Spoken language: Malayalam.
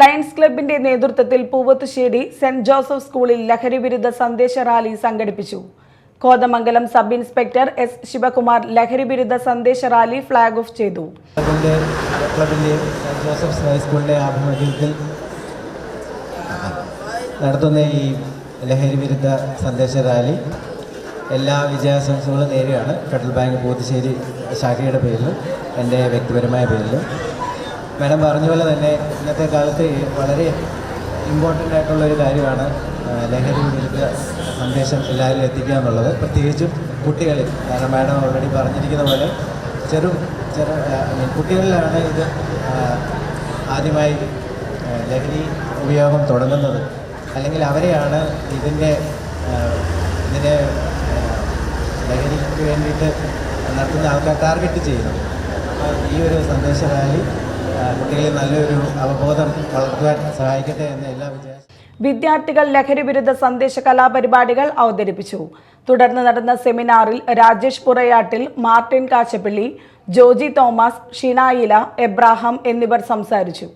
ലയൺസ് ക്ലബിന്റെ നേതൃത്വത്തിൽ പൂവത്തുശ്ശേരി സെന്റ് ജോസഫ് സ്കൂളിൽ ലഹരി വിരുദ്ധ സന്ദേശ റാലി സംഘടിപ്പിച്ചു. Kothamangalam sub inspector S Sivakumar ലഹരി വിരുദ്ധ സന്ദേശ റാലി ഫ്ലാഗ് ഓഫ് ചെയ്തു. നടത്തുന്ന ഈ ലഹരി വിരുദ്ധ സന്ദേശ റാലി എല്ലാ വിജയാശംസകളും നേരെയാണ്. ഫെഡറൽ ബാങ്ക് പൂത്തുശ്ശേരി ശാഖയുടെ പേരിലും എന്റെ വ്യക്തിപരമായ പേരിലും. മാഡം പറഞ്ഞ പോലെ തന്നെ ഇന്നത്തെ കാലത്ത് വളരെ ഇമ്പോർട്ടന്റ് ആയിട്ടുള്ള ഒരു കാര്യമാണ് ലഹരി വിരുദ്ധ സന്ദേശം എല്ലാവരും എത്തിക്കുക എന്നുള്ളത്. പ്രത്യേകിച്ചും കുട്ടികളിൽ. കാരണം മാഡം ഓൾറെഡി പറഞ്ഞിരിക്കുന്ന പോലെ ചെറു ചെറു കുട്ടികളിലാണ് ഇത് ആദ്യമായി ലഹരി ഉപയോഗം തുടങ്ങുന്നത്. അല്ലെങ്കിൽ അവരെയാണ് ഇതിന്റെ ഇതിനെ ലഹരിക്ക് വേണ്ടിയിട്ട് നടത്തുന്ന ആൾക്കാർ ടാർഗറ്റ് ചെയ്യുന്നത്. ഈ ഒരു സന്ദേശ റാലി കുട്ടികളിൽ നല്ലൊരു അവബോധം വളർത്തുവാൻ സഹായിക്കട്ടെ എന്ന് എല്ലാ വിചാരിച്ചു വിദ്യാർത്ഥികൾ ലഹരി വിരുദ്ധ സന്ദേശ കലാപരിപാടികൾ അവതരിപ്പിച്ചു. തുടർന്ന് നടന്ന സെമിനാറിൽ രാജേഷ് പുറയാട്ടിൽ മാർട്ടിൻ കാച്ചപ്പള്ളി ജോജി തോമസ് ഷിനായില എബ്രാഹാം എന്നിവർ സംസാരിച്ചു.